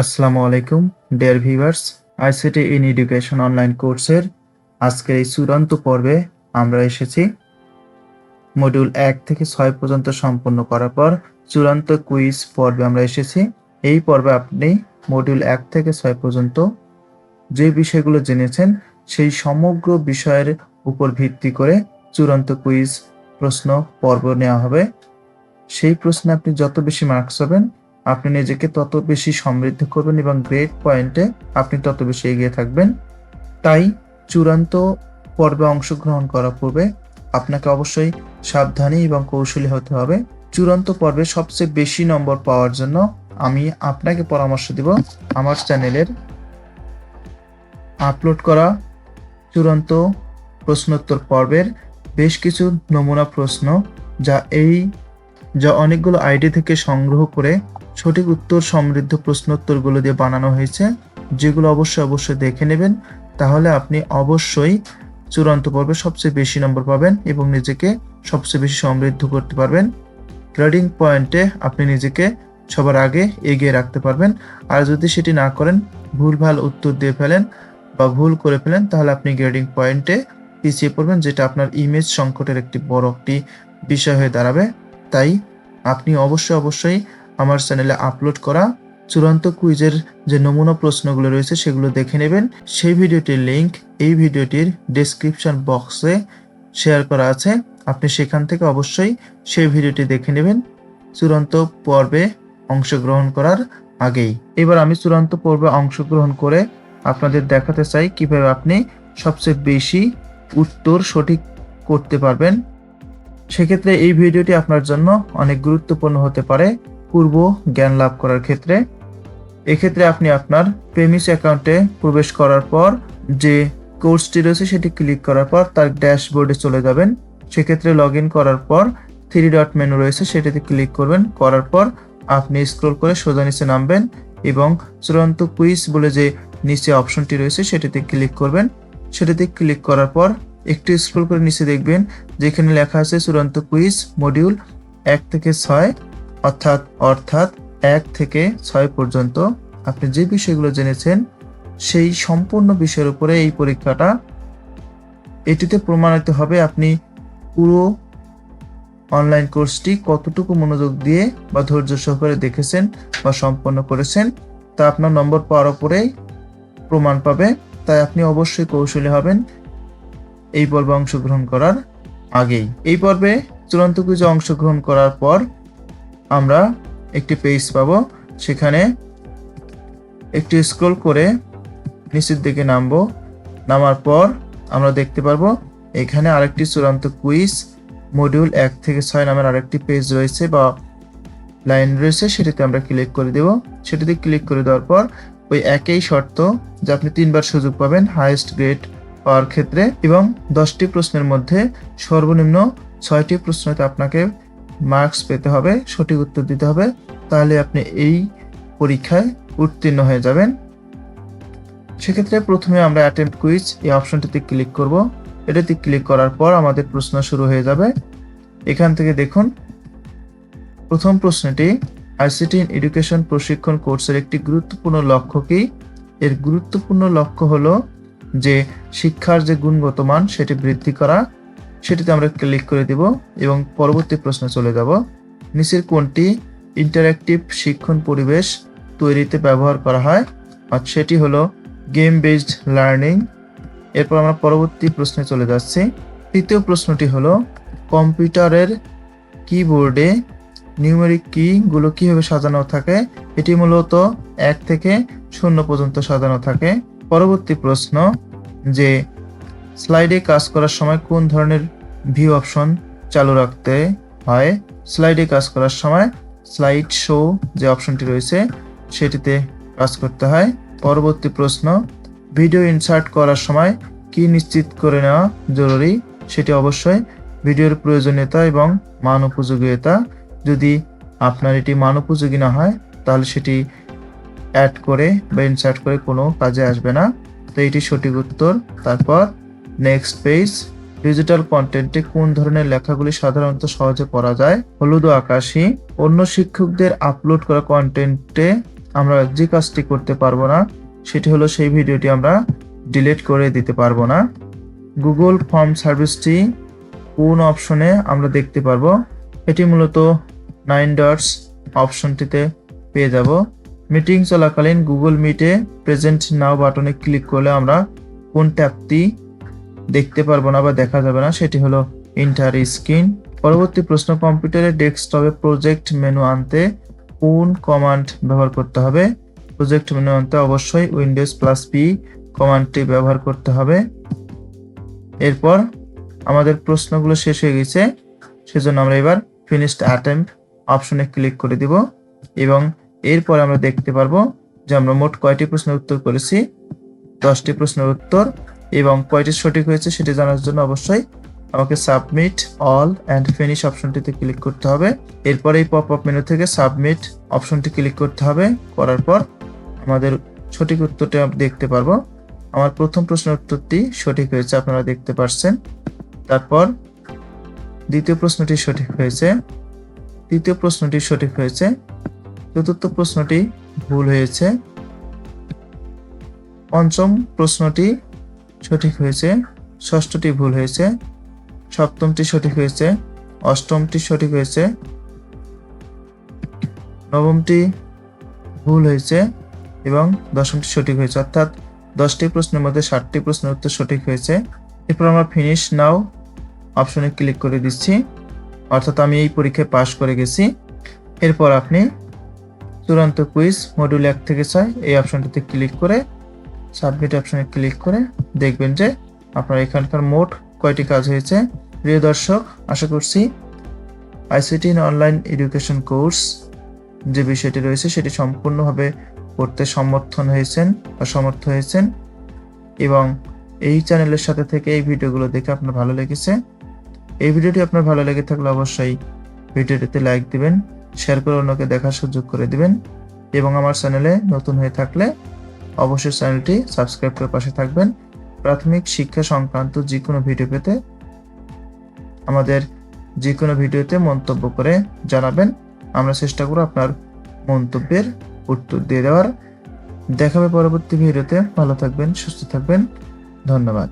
আসসালামু আলাইকুম dear viewers ICT in education online কোর্সের আজকের এই চূড়ান্ত পর্বে আমরা এসেছি। মডিউল এক থেকে ছয় পর্যন্ত সম্পন্ন করার পর চূড়ান্ত কুইজ পর্বে আমরা এসেছি। এই পর্বে আপনি মডিউল এক থেকে ছয় পর্যন্ত যে বিষয়গুলো জেনেছেন, সেই সমগ্র বিষয়ের উপর ভিত্তি করে চূড়ান্ত কুইজ প্রশ্ন পর্ব নেওয়া হবে। সেই প্রশ্নে আপনি যত বেশি মার্কস পাবেন আপনি নিজেকে তত বেশি সমৃদ্ধ করবেন এবং গ্রেট পয়েন্টে আপনি তত বেশি এগিয়ে থাকবেন। তাই চূড়ান্ত পর্বে অংশগ্রহণ করার পূর্বে আপনাকে অবশ্যই সাবধানী এবং কৌশলী হতে হবে। চূড়ান্ত পর্বে সবচেয়ে বেশি নম্বর পাওয়ার জন্য আমি আপনাকে পরামর্শ দিব আমার চ্যানেলের আপলোড করা চূড়ান্ত প্রশ্নোত্তর পর্বের বেশ কিছু নমুনা প্রশ্ন, যা এই, যা অনেকগুলো আইডি থেকে সংগ্রহ করে সঠিক উত্তর সমৃদ্ধ প্রশ্নোত্তরগুলো দিয়ে বানানো হয়েছে, যেগুলো অবশ্যই অবশ্যই দেখে নেবেন। তাহলে আপনি অবশ্যই চূড়ান্ত পর্বে সবচেয়ে বেশি নম্বর পাবেন এবং নিজেকে সবচেয়ে বেশি সমৃদ্ধ করতে পারবেন। গ্রেডিং পয়েন্টে আপনি নিজেকে সবার আগে এগিয়ে রাখতে পারবেন। আর যদি সেটি না করেন, ভুলভাল উত্তর দিয়ে ফেলেন বা ভুল করে ফেলেন, তাহলে আপনি গ্রেডিং পয়েন্টে পিছিয়ে পড়বেন, যেটা আপনার ইমেজ সংকটের একটি বড় একটি বিষয় হয়ে দাঁড়াবে। তাই আপনি অবশ্যই অবশ্যই আমার চ্যানেলে আপলোড করা চূড়ান্ত কুইজের যে নমুনা প্রশ্নগুলো রয়েছে সেগুলো দেখে নেবেন। সেই ভিডিওটির লিংক এই ভিডিওটির ডেসক্রিপশন বক্সে শেয়ার করা আছে। আপনি সেখান থেকে অবশ্যই সেই ভিডিওটি দেখে নেবেন। চূড়ান্ত পর্বে অংশগ্রহণ করার আগেই। এবার আমি চূড়ান্ত পর্বে অংশগ্রহণ করে আপনাদের দেখাতে চাই কীভাবে আপনি সবচেয়ে বেশি উত্তর সঠিক করতে পারবেন। সেক্ষেত্রে এই ভিডিওটি আপনার জন্য অনেক গুরুত্বপূর্ণ হতে পারে। পূর্ব জ্ঞান লাভ করার ক্ষেত্রে, এক্ষেত্রে আপনি আপনার প্রেমিস অ্যাকাউন্টে প্রবেশ করার পর যে কোর্সটি রয়েছে সেটি ক্লিক করার পর তার ড্যাশবোর্ডে চলে যাবেন। সেক্ষেত্রে লগ ইন করার পর থ্রি ডট মেনু রয়েছে, সেটাতে ক্লিক করবেন। করার পর আপনি স্ক্রল করে সোজা নিচে নামবেন এবং চূড়ান্ত কুইজ বলে যে নিচে অপশনটি রয়েছে সেটাতে ক্লিক করবেন। সেটাতে ক্লিক করার পর একটু স্ক্রল করে নিচে দেখবেন, যেখানে লেখা আছে চূড়ান্ত কুইজ মডিউল এক থেকে ছয়। অর্থাৎ অর্থাৎ এক থেকে ছয় পর্যন্ত আপনি যে বিষয়গুলো জেনেছেন, সেই সম্পূর্ণ বিষয়ের উপরে এই পরীক্ষাটা, এটিতে প্রমাণিত হবে আপনি পুরো অনলাইন কোর্সটি কতটুকু মনোযোগ দিয়ে বা ধৈর্য সহকারে দেখেছেন বা সম্পন্ন করেছেন, তা আপনার নম্বর পাওয়ার উপরেই প্রমাণ পাবে। তাই আপনি অবশ্যই কৌশলী হবেন এই পর্বে অংশগ্রহণ করার আগেই। এই পর্বে চূড়ান্ত কুইজে অংশগ্রহণ করার পর আমরা একটি পেজ পাব। সেখানে একটি স্ক্রল করে নিচের দিকে নামবো। নামার পর আমরা দেখতে পারব, এখানে আরেকটি চূড়ান্ত কুইজ মডিউল এক থেকে ছয় নামের আরেকটি পেজ রয়েছে বা লাইন রয়েছে, সেটিতে আমরা ক্লিক করে দেব। সেটিতে ক্লিক করে দেওয়ার পর ওই একই শর্ত যে আপনি তিনবার সুযোগ পাবেন হাইয়েস্ট গ্রেড পাওয়ার ক্ষেত্রে এবং দশটি প্রশ্নের মধ্যে সর্বনিম্ন ছয়টি প্রশ্নতে আপনাকে মার্কস পেতে হবে, সঠিক উত্তর দিতে হবে, তাহলে আপনি এই পরীক্ষায় উত্তীর্ণ হয়ে যাবেন। সেক্ষেত্রে প্রথমে আমরা অ্যাটেম্প কুইজ এই অপশনটিতে ক্লিক করব। এটাতে ক্লিক করার পর আমাদের প্রশ্ন শুরু হয়ে যাবে। এখান থেকে দেখুন, প্রথম প্রশ্নটি আইসিটি ইন এডুকেশন প্রশিক্ষণ কোর্সের একটি গুরুত্বপূর্ণ লক্ষ্য কি? এর গুরুত্বপূর্ণ লক্ষ্য হলো যে শিক্ষার যে গুণগত মান, সেটি বৃদ্ধি করা। সেটিতে আমরা ক্লিক করে দিব এবং পরবর্তী প্রশ্নে চলে যাব। নিচের কোনটি ইন্টারঅ্যাক্টিভ শিক্ষণ পরিবেশ তৈরিতে ব্যবহার করা হয় আর সেটি হলো গেম বেসড লার্নিং এরপর আমরা পরবর্তী প্রশ্নে চলে যাচ্ছি। তৃতীয় প্রশ্নটি হলো কম্পিউটারের কিবোর্ডে নিউমেরিক কি গুলো কীভাবে সাজানো থাকে? এটি মূলত এক থেকে শূন্য পর্যন্ত সাজানো থাকে। পরবর্তী প্রশ্ন যে স্লাইডে কাজ করার সময় কোন ধরনের ভিউ অপশন চালু রাখতে হয়? স্লাইডে কাজ করার সময় স্লাইড শো যে অপশনটি রয়েছে, সেটিতে কাজ করতে হয়। পরবর্তী প্রশ্ন, ভিডিও ইনসার্ট করার সময় কি নিশ্চিত করে নেওয়া জরুরি? সেটি অবশ্যই ভিডিওর প্রয়োজনীয়তা এবং মান উপযোগিতা। যদি আপনার এটি মান উপযোগী না হয়, তাহলে সেটি অ্যাড করে বা ইনসার্ট করে কোনো কাজে আসবে না। তো এটি সঠিক উত্তর। তারপর নেক্সট পেজ ডিজিটাল কন্টেন্টে কোন ধরনের লেখাগুলি সাধারণত সহজে পড়া যায়? হলুদ আকাশি। অন্য শিক্ষকদের আপলোড করা কন্টেন্টে আমরা যে কাজটি করতে পারব না, সেটি হলো সেই ভিডিওটি আমরা ডিলিট করে দিতে পারব না। গুগল ফর্ম সার্ভিসটি কোন অপশনে আমরা দেখতে পারব? এটি মূলত নাইন ডটস অপশনটিতে পেয়ে যাব। মিটিং চলাকালীন গুগল মিটে প্রেজেন্ট নাও বাটনে ক্লিক করলে আমরা কোন ট্যাবটি দেখতে পারব না বা দেখা যাবে না, সেটি হলো ইন্টার স্ক্রিন পরবর্তী প্রশ্ন কম্পিউটারে ডেস্কটপে প্রজেক্ট মেনু আনতে কোন কমান্ড ব্যবহার করতে হবে? প্রজেক্ট মেনু আনতে অবশ্যই উইন্ডোজ প্লাস পি কমান্ডটি ব্যবহার করতে হবে। এরপর আমাদের প্রশ্নগুলো শেষ হয়ে গেছে, সেজন্য আমরা এবার ফিনিশড অ্যাটেম্প অপশনে ক্লিক করে দিব এবং এরপর আমরা দেখতে পারব যে আমরা মোট কয়টি প্রশ্নের উত্তর করেছি? দশটি প্রশ্নের উত্তর এবং কয়টি সঠিক হয়েছে সেটি জানার জন্য অবশ্যই আমাকে সাবমিট অল অ্যান্ড ফিনিশ অপশনটিতে ক্লিক করতে হবে। এরপর এই পপ আপ মেনু থেকে সাবমিট অপশনটি ক্লিক করতে হবে। করার পর আমাদের সঠিক উত্তরটি দেখতে পারব। আমার প্রথম প্রশ্নের উত্তরটি সঠিক হয়েছে, আপনারা দেখতে পাচ্ছেন তারপর দ্বিতীয় প্রশ্নটি সঠিক হয়েছে। তৃতীয় প্রশ্নটি সঠিক হয়েছে। চতুর্থ প্রশ্নটি ভুল হয়েছে। পঞ্চম প্রশ্নটি সঠিক হয়েছে, ষষ্ঠটি ভুল হয়েছে, সপ্তমটি সঠিক হয়েছে, অষ্টমটি সঠিক হয়েছে, নবমটি ভুল হয়েছে এবং দশমটি সঠিক হয়েছে। অর্থাৎ দশটি প্রশ্নের মধ্যে ষাটটি প্রশ্নের উত্তর সঠিক হয়েছে। এরপর আমরা ফিনিশ নাও অপশনে ক্লিক করে দিচ্ছি। অর্থাৎ আমি এই পরীক্ষায় পাশ করে গেছি। এরপর আপনি চূড়ান্ত কুইজ মডিউল এক থেকে ছয় এই অপশনটিতে ক্লিক করে সাবমিট অপশনে ক্লিক করে দেখবেন যে আপনার এখানকার মোট কয়টি কাজ হয়েছে। প্রিয় দর্শক, আশা করছি ICT in online education course যে বিষয়টি রয়েছে সেটি সম্পূর্ণভাবে করতে সমর্থন হয়েছেন বা সমর্থ হয়েছেন এবং এই চ্যানেলের সাথে থেকে এই ভিডিওগুলো দেখে আপনার ভালো লেগেছে। এই ভিডিওটি আপনার ভালো লেগে থাকলে অবশ্যই ভিডিওটিতে লাইক দিবেন শেয়ার করে অন্যকে দেখার সুযোগ করে দিবেন এবং আমার চ্যানেলে নতুন হয়ে থাকলে অবশ্যই চ্যানেলটি সাবস্ক্রাইব করে পাশে থাকবেন। প্রাথমিক শিক্ষা সংক্রান্ত যে কোনো ভিডিও পেতে আমাদের যে কোনো ভিডিওতে মন্তব্য করে জানাবেন। আমরা চেষ্টা করব আপনার মন্তব্যের উত্তর দিয়ে দেওয়ার। দেখাবে পরবর্তী ভিডিওতে। ভালো থাকবেন, সুস্থ থাকবেন। ধন্যবাদ।